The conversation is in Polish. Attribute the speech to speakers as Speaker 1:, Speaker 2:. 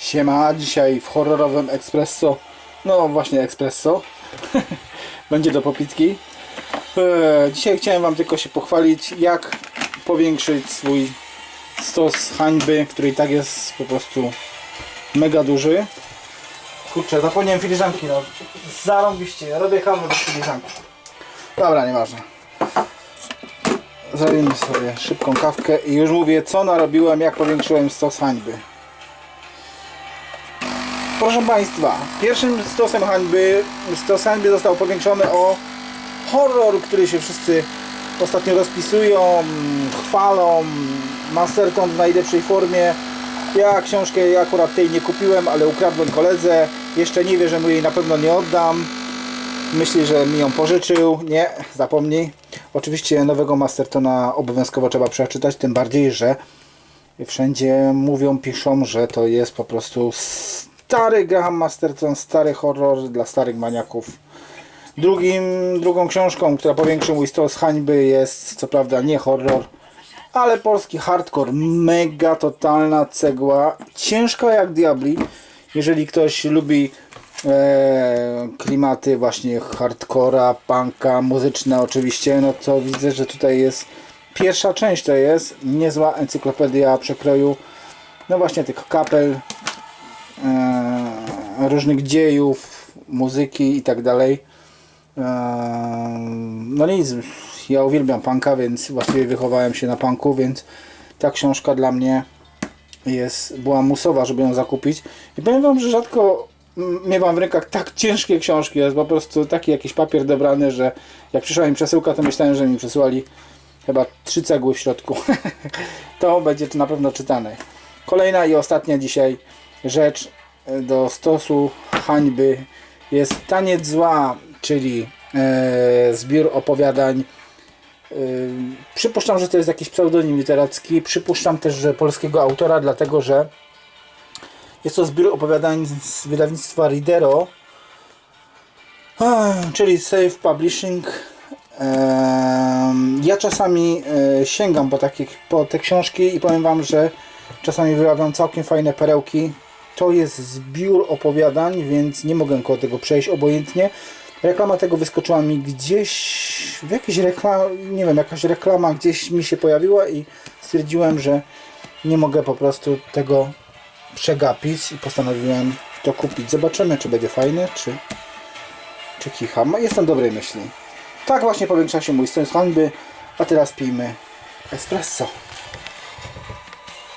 Speaker 1: Siema, dzisiaj w horrorowym espresso, no właśnie espresso, będzie do popitki. Eee, Dzisiaj chciałem Wam tylko się pochwalić, jak powiększyć swój stos hańby, który i tak jest po prostu mega duży. Kurczę, zapomniałem filiżanki, no zarąbiście, robię kawę bez filiżanki. Dobra, nieważne. Zrobimy sobie szybką kawkę i już mówię, co narobiłem, jak powiększyłem stos hańby. Proszę Państwa, pierwszym stosem hańby, stos hańby został powiększony o horror, który się wszyscy ostatnio rozpisują, chwalą, Masterton w najlepszej formie. Ja książkę akurat tej nie kupiłem, ale ukradłem koledze. Jeszcze nie wie, że mu jej na pewno nie oddam. Myśli, że mi ją pożyczył. Nie, zapomnij. Oczywiście nowego Mastertona obowiązkowo trzeba przeczytać, tym bardziej, że wszędzie mówią, piszą, że to jest po prostu stary Graham Masterton, stary horror dla starych maniaków. Drugim, drugą książką, która powiększy mój stos hańby jest co prawda nie horror, ale polski hardcore, mega totalna cegła, ciężka jak diabli. Jeżeli ktoś lubi e, klimaty właśnie hardcora, punka, muzyczne oczywiście, no to widzę, że tutaj jest pierwsza część to jest niezła encyklopedia przekroju no właśnie tych kapel różnych dziejów, muzyki i tak dalej. E, no nic, ja uwielbiam punka, więc właściwie wychowałem się na punku, więc ta książka dla mnie jest, była musowa, żeby ją zakupić. I powiem Wam, że rzadko miewam w rękach tak ciężkie książki. Jest po prostu taki jakiś papier dobrany, że jak przyszła mi przesyłka, to myślałem, że mi przysłali chyba trzy cegły w środku. to będzie na pewno czytane. Kolejna i ostatnia dzisiaj rzecz e, do stosu hańby jest Taniec Zła, czyli e, zbiór opowiadań. E, przypuszczam, że to jest jakiś pseudonim literacki. Przypuszczam też, że polskiego autora, dlatego że jest to zbiór opowiadań z wydawnictwa Ridero, czyli Safe Publishing. Ja czasami e, sięgam po, takie, po te książki i powiem Wam, że czasami wyrabiam całkiem fajne perełki. To jest zbiór opowiadań, więc nie mogę koło tego przejść obojętnie. Reklama tego wyskoczyła mi gdzieś w jakiejś reklamie, nie wiem, jakaś reklama gdzieś mi się pojawiła i stwierdziłem, że nie mogę po prostu tego przegapić i postanowiłem to kupić. Zobaczymy, czy będzie fajny, czy, czy kicha. Jestem dobrej myśli. Tak właśnie powiększa się mój sens hańby, a teraz pijmy espresso.